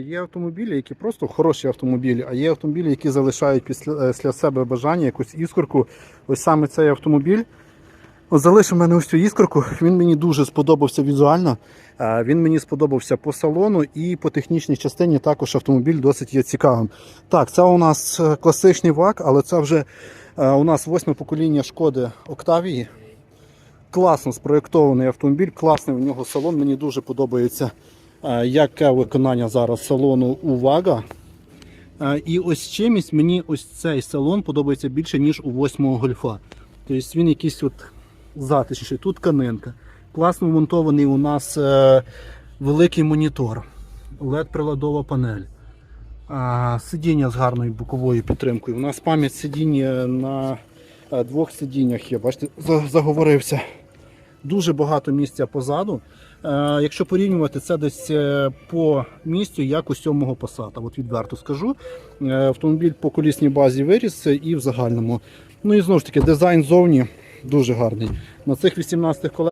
Є автомобілі, які просто хороші автомобілі, а є автомобілі, які залишають після, е, себе бажання, якусь іскорку. Ось саме цей автомобіль. Залишив мене ось цю іскорку. Він мені дуже сподобався візуально. Е, Він мені сподобався по салону і по технічній частині також автомобіль досить є цікавим. Так, це у нас е, класичний ВАК, але це вже у нас восьме покоління шкоди Октавії. Класно спроєктований автомобіль, класний у нього салон. Мені дуже подобається, яке виконання зараз салону у Вага. Е, І ось чимось мені ось цей салон подобається більше, ніж у восьмого гольфа. Тобто він якийсь от затишніший. Тут каненка. Класно вмонтований у нас е, великий монітор, LED-приладова панель. Сидіння з гарною боковою підтримкою. У нас пам'ять сидіння на е, двох сидіннях є. Бачите, заговорився. Дуже багато місця позаду. Е, якщо порівнювати це десь е, по місцю, як у сьомого посада. От відверто скажу. Е, автомобіль по колісній базі виріс і в загальному. Ну і знову ж таки, дизайн зовні дуже гарний. На цих 18 колесах